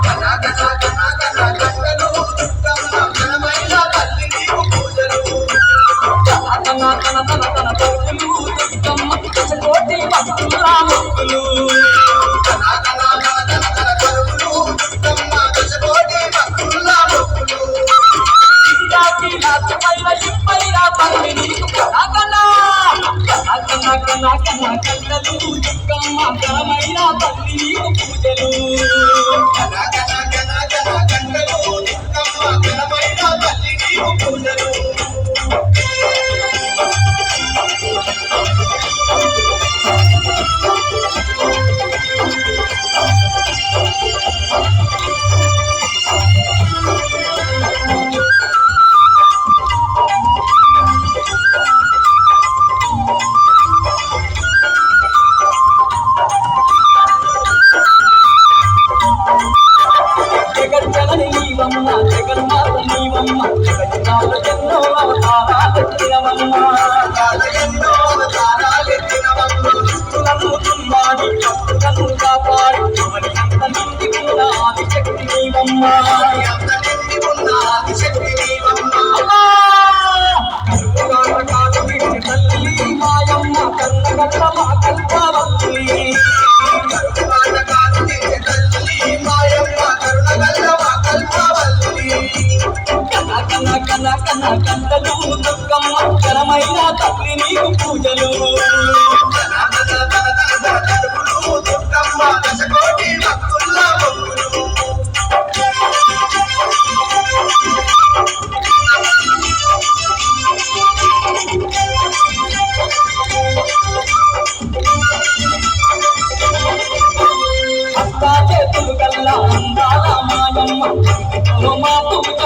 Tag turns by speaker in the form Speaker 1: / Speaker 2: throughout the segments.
Speaker 1: తన తన తన తన
Speaker 2: కన కన కన నీకు పూజలు
Speaker 1: కన కన కన కంటలు దుర్గమ్మ ఘనమైన తల్లి నీకు పూజలు
Speaker 2: దుర్గమ్మ
Speaker 1: మా పూజ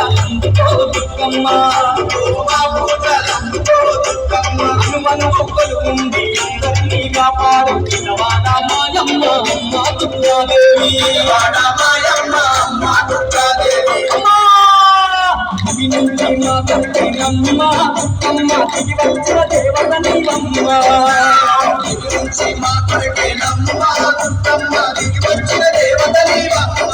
Speaker 1: దుర్గమ్మ
Speaker 2: మా పూజలందుకో దుర్గమ్మ
Speaker 1: హనుమను అందరినీ కాపాడు మాయమ్మ అమ్మ దుర్గాదేవి
Speaker 2: మాయమ్మ అమ్మ దుర్గాదేవి
Speaker 1: నుంచి మా అమ్మ వచ్చిన దేవత నీవమ్మ
Speaker 2: నుంచి మా వచ్చిన దేవత నీవమ్మ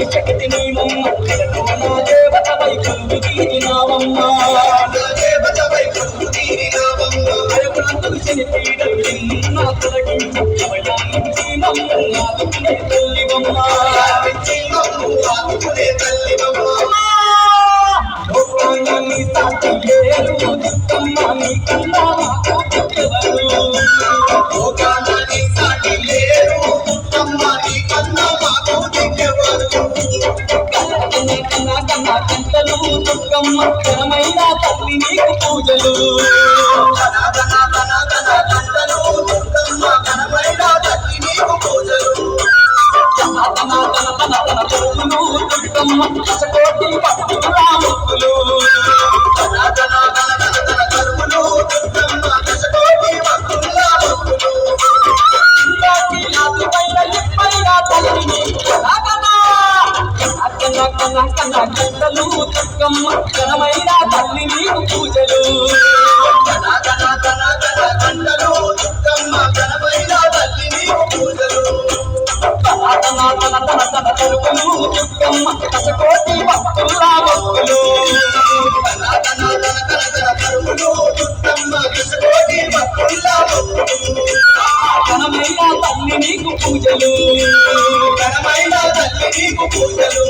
Speaker 1: అమ్మ ఆదిశక్తి నీవమ్మ నా దేవత వై కొలువు తీరినావమ్మ
Speaker 2: దేవతవై కొలువు తీరినావమ్మ
Speaker 1: శని పీడలు ఎన్నో తొలగించి అవయానికి మమ్మల్ని ఆదుకునే తల్లివమ్మ
Speaker 2: ఆదుకునే తల్లివమ్మ
Speaker 1: ఘనమైన తల్లి నీకు పూజలు.
Speaker 2: ధన ధన ధన ధన గంటలు దుర్గమ్మ ఘనమైన తల్లి నీకు పూజలు
Speaker 1: భక్తుల ముక్కులు
Speaker 2: ధన ధన ధన ధన ధన కరువులు దుర్గమ్మ దశకోటి భక్తుల భక్తులు.
Speaker 1: ఘనమైన తల్లి నీకు పూజలు
Speaker 2: ఘనమైన తల్లి నీకు పూజలు